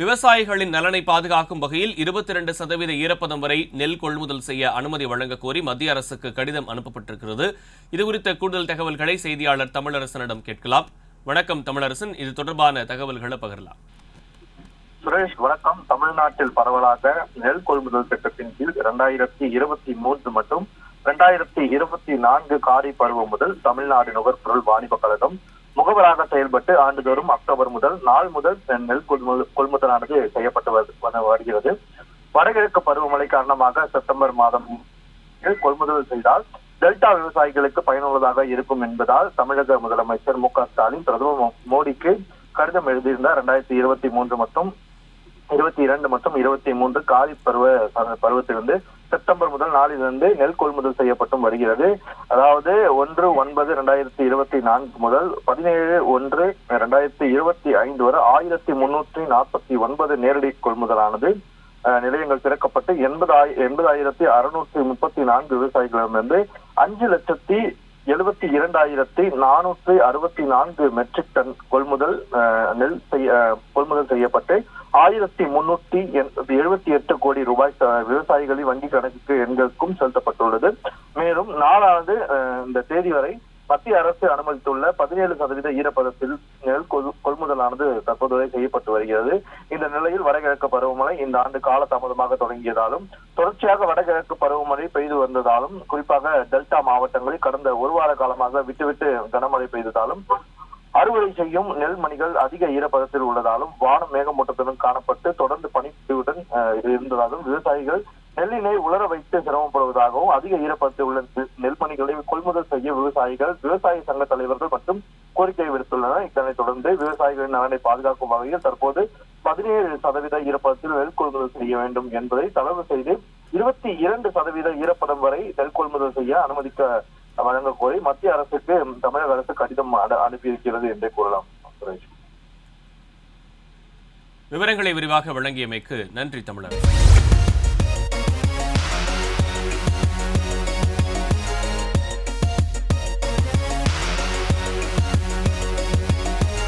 விவசாயிகளின் நலனை பாதுகாக்கும் வகையில் இருபத்தி இரண்டு சதவீத ஈரப்பதம் வரை நெல் கொள்முதல் செய்ய அனுமதி வழங்க கோரி மத்திய அரசுக்கு கடிதம் அனுப்பப்பட்டிருக்கிறது. இது குறித்த கூடுதல் தகவல்களை செய்தியாளர் தமிழரசனிடம் கேட்கலாம். வணக்கம் தமிழரசன். இது தொடர்பான தகவல்களை பகிரலாம். சுரேஷ் வணக்கம். தமிழ்நாட்டில் பரவலாக நெல் கொள்முதல் திட்டத்தின் கீழ் இரண்டாயிரத்தி இருபத்தி மூன்று மற்றும் இரண்டாயிரத்தி இருபத்தி நான்கு காரி பருவம் முதல் தமிழ்நாடு நுகர்பொருள் வாணிப கழகம் முகவராக செயல்பட்டு ஆண்டுதோறும் அக்டோபர் முதல் நாள் முதல் நெல் கொள்முதலானது செய்யப்பட்டு வருகிறது. வடகிழக்கு பருவமழை காரணமாக செப்டம்பர் மாதம் கொள்முதல் செய்தால் டெல்டா விவசாயிகளுக்கு பயனுள்ளதாக இருக்கும் என்பதால் தமிழக முதலமைச்சர் மு க ஸ்டாலின் பிரதமர் மோடிக்கு கடிதம் எழுதியிருந்தார். இரண்டாயிரத்தி இருபத்தி மூன்று மற்றும் இருபத்தி இரண்டு மற்றும் இருபத்தி மூன்று காலி பருவ பருவத்திலிருந்து செப்டம்பர் முதல் நாளிலிருந்து நெல் கொள்முதல் செய்யப்பட்டும் வருகிறது. அதாவது ஒன்று ஒன்பது இரண்டாயிரத்தி இருபத்தி நான்கு முதல் பதினேழு ஒன்று இரண்டாயிரத்தி இருபத்தி ஐந்து வரை ஆயிரத்தி முன்னூற்றி நாற்பத்தி ஒன்பது நேரடி கொள்முதலானது. நிலையங்கள் திறக்கப்பட்டு எண்பதாய் எண்பதாயிரத்தி அறுநூற்றி முப்பத்தி நான்கு விவசாயிகளிடமிருந்து அஞ்சு லட்சத்தி எழுபத்தி இரண்டாயிரத்தி நானூற்றி அறுபத்தி நான்கு மெட்ரிக் டன் கொள்முதல் அஹ், நெல் செய்ய அஹ், கொள்முதல் செய்யப்பட்டு ஆயிரத்தி முன்னூத்தி எழுபத்தி எட்டு கோடி ரூபாய் விவசாயிகளின் வங்கி கணக்குக்கு எண்களுக்கும் செலுத்தப்பட்டுள்ளது. மேலும் நாலாவது அஹ், இந்த தேதி வரை மத்திய அரசு அனுமதித்துள்ள பதினேழு சதவீத ஈரப்பதத்தில் நெல் கொள்முதலானது தற்போது வரை செய்யப்பட்டு வருகிறது. இந்த நிலையில் வடகிழக்கு பருவமழை இந்த ஆண்டு கால தாமதமாக தொடங்கியதாலும் தொடர்ச்சியாக வடகிழக்கு பருவமழை பெய்து வந்ததாலும் குறிப்பாக டெல்டா மாவட்டங்களில் கடந்த ஒரு வார காலமாக விட்டுவிட்டு கனமழை பெய்ததாலும் அறுவடை செய்யும் நெல் மணிகள் அதிக ஈரப்பதத்தில் உள்ளதாலும் வானம் மேகமூட்டத்துடன் காணப்பட்டு தொடர்ந்து பனிப்பொழிவுடன் இருந்ததாலும் விவசாயிகள் நெல்லினை உலர வைத்து சிரமப்படுவதாகவும் அதிக ஈரப்பதத்தில் உள்ள நெல்- நெல்மணிகளை கொள்முதல் செய்ய விவசாயிகள் விவசாய சங்க தலைவர்கள் மற்றும் கோரிக்கை விடுத்துள்ளனர். இதனைத் தொடர்ந்து விவசாயிகளின் நலனை பாதுகாக்கும் வகையில் தற்போது பதினேழு சதவீத ஈரப்பதத்தில் நெல் கொள்முதல் செய்ய வேண்டும் என்பதை தளர்வு செய்து இருபத்தி இரண்டு சதவீத ஈரப்பதம் வரை நெல் கொள்முதல் செய்ய அனுமதிக்க வழங்க கோரி மத்திய அரசுக்கு தமிழக அரசு கடிதம் அனுப்பியிருக்கிறது என்றே கூறலாம் சுரேஷ். விவரங்களை விரிவாக வழங்கியமைக்கு நன்றி தமிழர்